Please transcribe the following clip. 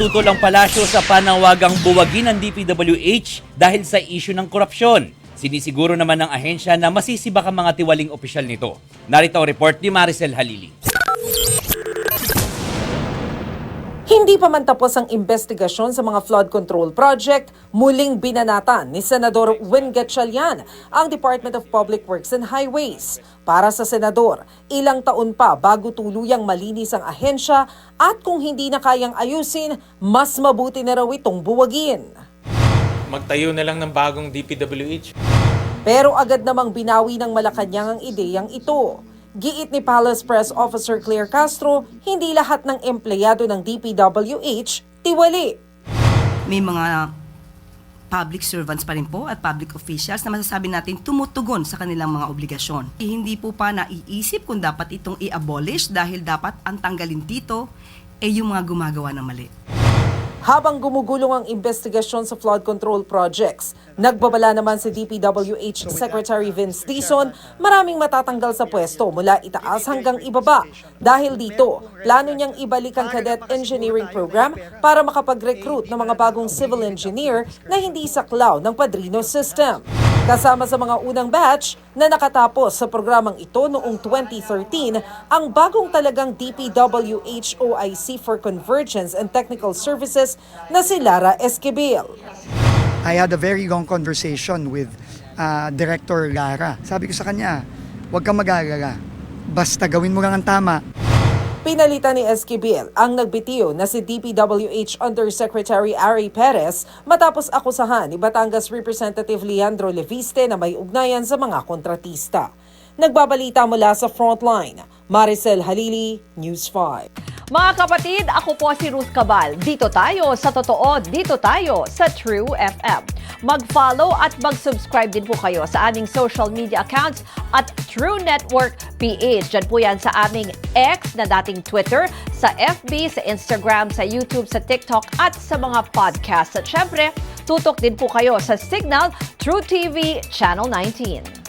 Tutol ang palasyo sa panawagang buwagin ng DPWH dahil sa isyu ng korupsyon. Sinisiguro naman ng ahensya na masisibak ang mga tiwaling opisyal nito. Narito ang report ni Maricel Halili. Hindi pa man tapos ang investigasyon sa mga flood control project, muling binanatan ni Senador Win Gatchalian ang Department of Public Works and Highways. Para sa senador, ilang taon pa bago tuluyang malinis ang ahensya at kung hindi na kayang ayusin, mas mabuti na raw itong buwagin. magtayo na lang ng bagong DPWH. Pero agad namang binawi ng Malacanang ang ideyang ito. Giit ni Palace Press Officer Claire Castro, hindi lahat ng empleyado ng DPWH tiwali. may mga public servants pa rin po at public officials na masasabi natin tumutugon sa kanilang mga obligasyon. Eh, hindi po pa naiisip kung dapat itong i-abolish dahil dapat ang tanggalin dito ay yung mga gumagawa ng mali. Habang gumugulong ang investigasyon sa flood control projects, nagbabala naman si DPWH Secretary Vince Dizon maraming matatanggal sa pwesto mula itaas hanggang ibaba. Dahil dito, plano niyang ibalik ang cadet engineering program para makapag-recruit ng mga bagong civil engineer na hindi saklaw ng padrino system. Kasama sa mga unang batch na nakatapos sa programang ito noong 2013, ang bagong talagang DPWH OIC for Convergence and Technical Services na si Lara Esquivel. I had a very long conversation with uh, Director Lara. Sabi ko sa kanya, huwag kang mag-aalala. Basta gawin mo lang ang tama. Pinalitan ni Esquivel ang nagbitiw na si DPWH Undersecretary Ari Perez matapos akusahan ni Batangas Representative Leandro Leviste na may ugnayan sa mga kontratista. Nagbabalita mula sa Frontline, Maricel Halili, News 5. Mga kapatid, ako po si Ruth Cabal. Dito tayo sa totoo, dito tayo sa True FM. Mag-follow at mag-subscribe din po kayo sa aming social media accounts at True Network PH. Diyan po yan sa aming X na dating Twitter, sa FB, sa Instagram, sa YouTube, sa TikTok at sa mga podcast. At syempre, tutok din po kayo sa Signal True TV Channel 19.